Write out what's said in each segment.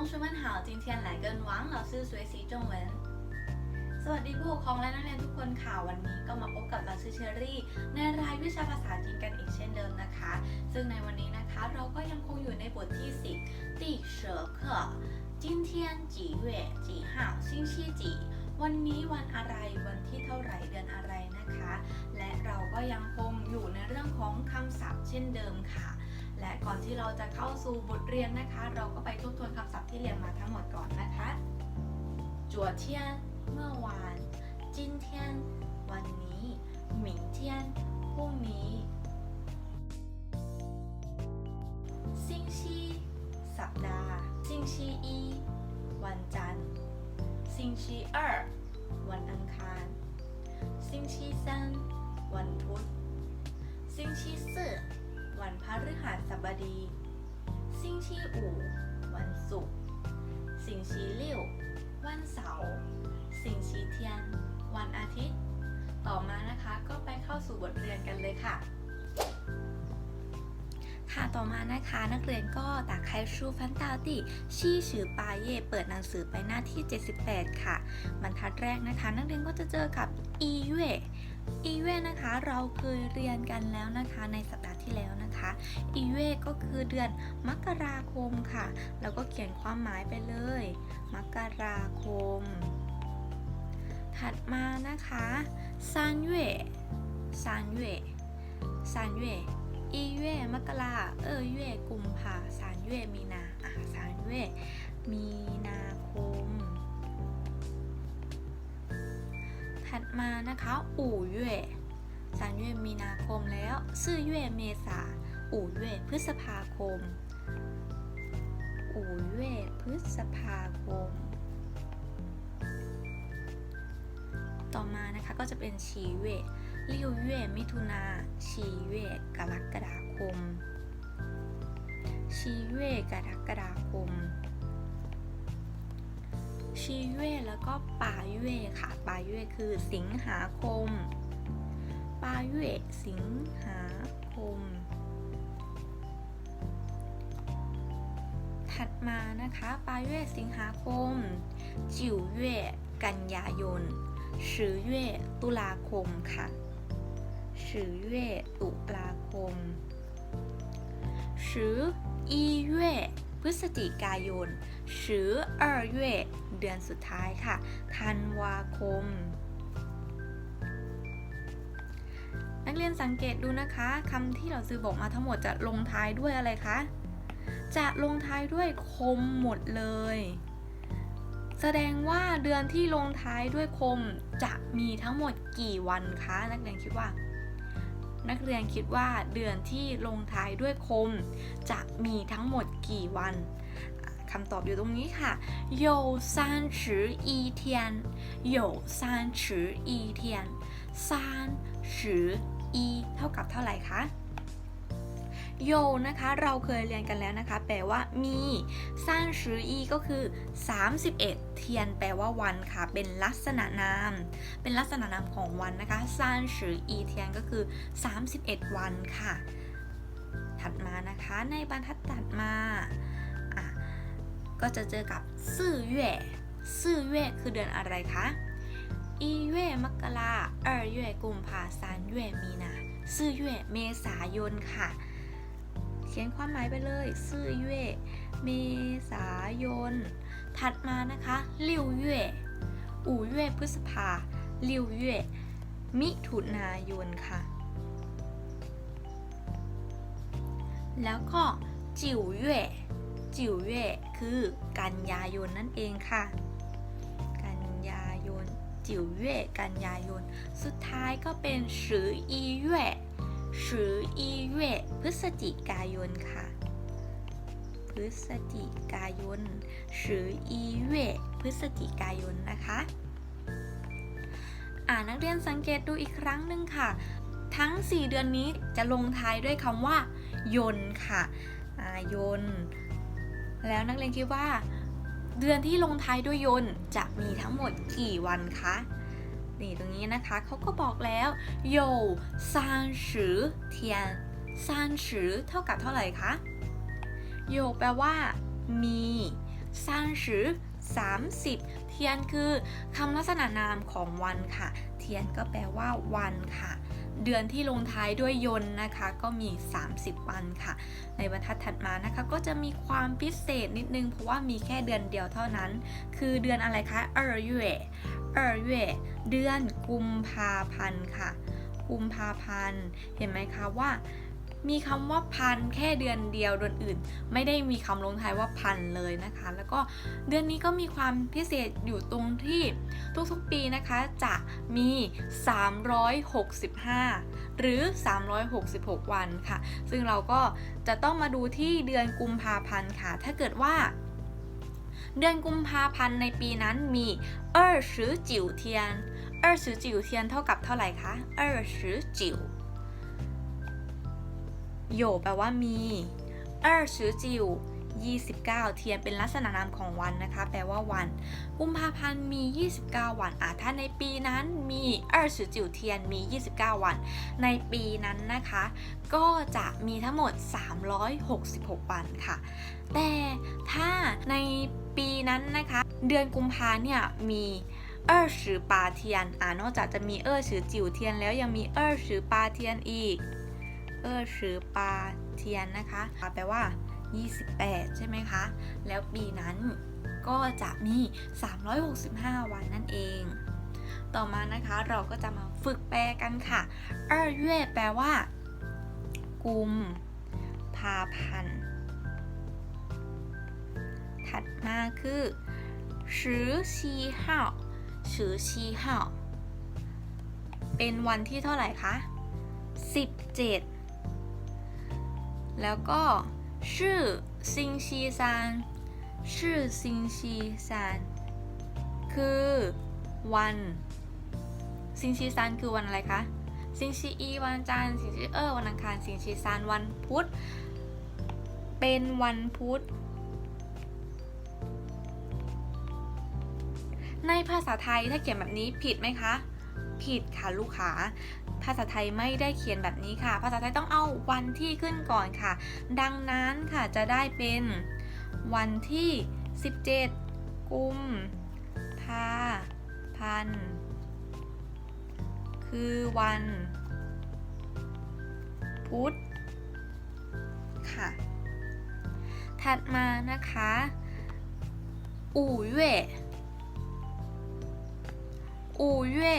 同学们好，今天来跟王老师学习中文。สวัสดีผู้ปกครองและนักเรียนทุกคนค่ะ วันนี้ก็มาพบกับเราชื่อเชอรี่ ในรายวิชาภาษาจีนกันอีกเช่นเดิมนะคะ ซึ่งในวันนี้นะคะเราก็ยังคงอยู่ในบทที่ 10第十课今天几月几号星期几วันนี้วันอะไรวันที่เท่าไหร่เดือนอะไรนะคะ และเราก็ยังคงอยู่ในเรื่องของคำศัพท์เช่นเดิมค่ะ และก่อนที่เราจะเข้าสู่บทเรียนนะคะ เราก็ไปทบทวนคำศัพท์ที่เรียนมาทั้งหมดก่อนนะคะจัวเทียนเมื่อวานจินเทียนวันนี้หมิงเทียนพรุ่งนี้ซิงชีสัปดาห์ซิงชีอีวันจันทร์ซิงชีเอวันอังคารซิงชีสันวันพุธ ดี ซิงชีอู่ วันศุกร์ สิงชีเลี่วันเสาร์ สิงเทียน วันอาทิตย์ ต่อมานะคะก็ไปเข้าสู่บทเรียนกันเลยค่ะค่ะ ต่อมานะคะนักเรียนก็ตาไคชูฟันตาติชี้ชือปาเย่เปิดหนังสือไปหน้าที่ 78 ค่ะ บรรทัดแรกนะคะ นักเรียนก็จะเจอกับอีเย อีเวนะคะเราเคยเรียนกันแล้วนะคะในสัปดาห์ที่แล้วนะคะอีเวก็คือเดือนมกราคมค่ะ แล้วก็เขียนความหมายไปเลย มกราคม ถัดมานะคะซานเว่ซานเว่ซานเว่อีเว่มกราเออเว่กุมภาซานเว่มีนาอะซานเว่มีนาคม มานะคะอู่เย่สามเย่มีนาคมแล้วซื่อเย่เมษาอู่เย่พฤษภาคม อู่เย่พฤษภาคม ต่อมานะคะก็จะเป็นชีเว่ลิวเย่มิถุนาชีเว่กรกฎาคม ชีเว่กรกฎาคม ชีเย่แล้วก็ปาเย่ค่ะ ปาเย่คือสิงหาคม ปาเย่สิงหาคม ถัดมานะคะ ปาเย่สิงหาคม จิวเย่กันยายนสือเย่ตุลาคมค่ะสือเย่ตุลาคมสืออีเย่ พฤศจิกายนสือเออเย่เดือนสุดท้ายค่ะ ธันวาคม นักเรียนสังเกตดูนะคะคำที่เราซื้อบอกมาทั้งหมดจะลงท้ายด้วยอะไรคะ จะลงท้ายด้วยคมหมดเลย แสดงว่าเดือนที่ลงท้ายด้วยคมจะมีทั้งหมดกี่วันคะ นักเรียนคิดว่า นักเรียนคิดว่าเดือนที่ลงท้ายด้วยคม จะมีทั้งหมดกี่วันอ่ะคำตอบอยู่ตรงนี้ค่ะ有三十一天有三十一天三十一เท่ากับเท่าไหร่คะ โยนะคะ เราเคยเรียนกันแล้วนะคะ แปลว่ามีซันชืออีก็คือ 31 เทียนแปลว่าวันค่ะ เป็นลักษณะนาม เป็นลักษณะนามของวันนะคะซันชืออีเทียนก็คือ 31 วันค่ะ ถัดมานะคะ ในบรรทัดถัดมาอะก็จะเจอกับซื่อเย่ซื่อเย่คือเดือนอะไรคะอีเย่มกราเออเย่กุมภาซานเย่มีนาซื่อเย่เมษายนค่ะ เขียนความหมายไปเลยซื่อเย่เมษายน ถัดมานะคะลิวเย่อู่เย่พฤษภาลิวเย่มิถุนายนค่ะ แล้วก็จิ๋วเย่จิ๋วเย่คือกันยายนนั่นเองค่ะ กันยายนจิ๋วเย่กันยายน สุดท้ายก็เป็นสืออีเย่ สืออีเย่พฤศจิกายนค่ะ พฤศจิกายนสืออีเย่พฤศจิกายนนะคะอ่านักเรียนสังเกตดูอีกครั้งหนึ่งค่ะ ทั้ง 4 เดือนนี้จะลงท้ายด้วยคำว่า ยนค่ะอ่ายน แล้วนักเรียนคิดว่า เดือนที่ลงท้ายด้วยยนจะมีทั้งหมดกี่วันคะ นี่ตรงนี้นะคะเขาก็บอกแล้วโยซานสือเทียนซานสือเท่ากับเท่าไหร่คะโยแปลว่ามีซานสือ30 เทียนคือคำลักษณะนามของวันค่ะ เทียนก็แปลว่าวันค่ะ เดือนที่ลงท้ายด้วยยนนะคะ ก็มี 30 วันค่ะ ในบรรทัดถัดมานะคะ ก็จะมีความพิเศษนิดนึง เพราะว่ามีแค่เดือนเดียวเท่านั้น คือเดือนอะไรคะเออร์เย เออเย่เดือนกุมภาพันธ์ค่ะ กุมภาพันธ์ เห็นไหมคะว่า มีคำว่าพันแค่เดือนเดียวเดือนอื่น ไม่ได้มีคำลงท้ายว่าพันเลยนะคะ แล้วก็เดือนนี้ก็มีความพิเศษอยู่ตรงที่ทุกๆปีนะคะจะมี 365 หรือ 366 วันค่ะ ซึ่งเราก็จะต้องมาดูที่เดือนกุมภาพันธ์ค่ะ ถ้าเกิดว่า เดือนกุมภาพันธ์ในปีนั้นมี29เทียน29เทียนเท่ากับเท่าไหร่คะ29โยแปลว่ามีเออชื่อจิว29 เทียนเป็นลักษณะนามของวันนะคะ แปลว่าวัน กุมภาพันธ์มี 29 วันอะถ้าในปีนั้นมีเออชื่อจิวเทียนมี 29 วัน ในปีนั้นนะคะ ก็จะมีทั้งหมด 366 วันค่ะ แต่ถ้าใน ปีนั้นนะคะ เดือนกุมภาเนี่ยมีเออชือปาเทียนอ่านอกจากจะมีเออชือจิวเทียนแล้วยังมีเออชือปาเทียนอีกเออชือปาเทียนนะคะแปลว่า 28 ใช่ไหมคะ แล้วปีนั้นก็จะมี 365 วันนั่นเอง ต่อมานะคะเราก็จะมาฝึกแปลกันค่ะเออเย่แปลว่า กุมภาพันธ์ ถัดมาคือชือชีเฮาชือชีเฮาเป็นวันที่เท่าไหร่คะ 17 แล้วก็ชื่อซิงชีซานชื่อซิงชีซานคือวันซิงชีซานคือวันอะไรคะซิงชีอีวันจันทร์ซิงชีเออวันอังคารซิงชีซานวันพุธเป็นวันพุธ ในภาษาไทยถ้าเขียนแบบนี้ผิดไหมคะ ผิดค่ะลูกค้าภาษาไทยไม่ได้เขียนแบบนี้ค่ะ ภาษาไทยต้องเอาวันที่ขึ้นก่อนค่ะ ดังนั้นค่ะจะได้เป็นวันที่ 17 กุมภาพันธ์คือวัน พุธค่ะ ถัดมานะคะ อู่เย่ อู่เย่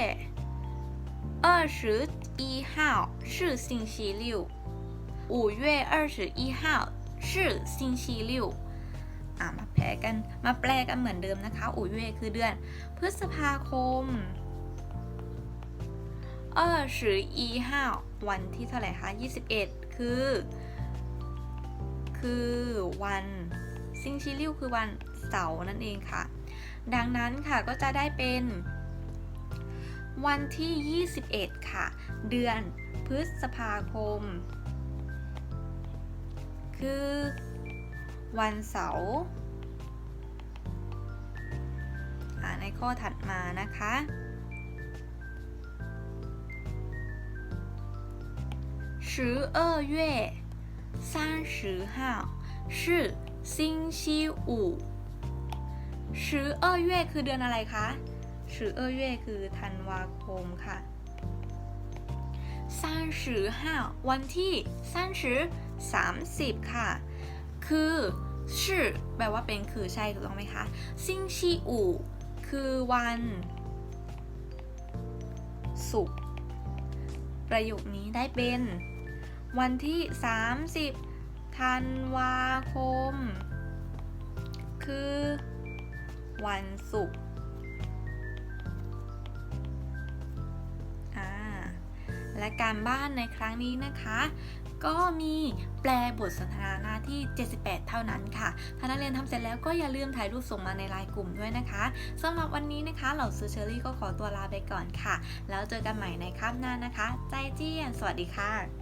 二十一号是星期六。五月二十一号是星期六อ่ะมาแปลกันมาแปลกันเหมือนเดิมนะคะอู่เย่คือเดือน พฤษภาคม二十一号วันที่เท่าไหร่คะ21 คือ คือวันซิงชิลิวคือวันเสาร์นั่นเองค่ะ ดังนั้นค่ะก็จะได้เป็น วันที่ 21 ค่ะ เดือนพฤษภาคม คือวันเสาร์อ่าในข้อถัดมานะคะ十二月三十号是星期五十二月คือเดือนอะไรคะ ชื่อเอเยคือธันวาคมค่ะสามสิบห้าวันที่สามสิบสามสิบค่ะ คือชื่อแปลว่าเป็นคือใช่ถูกต้องไหมคะซิงชีอูคือวันศุกร์ประโยคนี้ได้เป็น วันที่ 30 ธันวาคม คือ วันศุกร์ และการบ้านในครั้งนี้นะคะ ก็มีแปลบทสนทนาหน้าที่ 78 เท่านั้นค่ะ ถ้านักเรียนทำเสร็จแล้วก็อย่าลืมถ่ายรูปส่งมาในไลน์กลุ่มด้วยนะคะสำหรับวันนี้นะคะ เหล่าซูเชอรี่ก็ขอตัวลาไปก่อนค่ะ แล้วเจอกันใหม่ในคาบหน้านะคะ ใจเจี้ยน สวัสดีค่ะ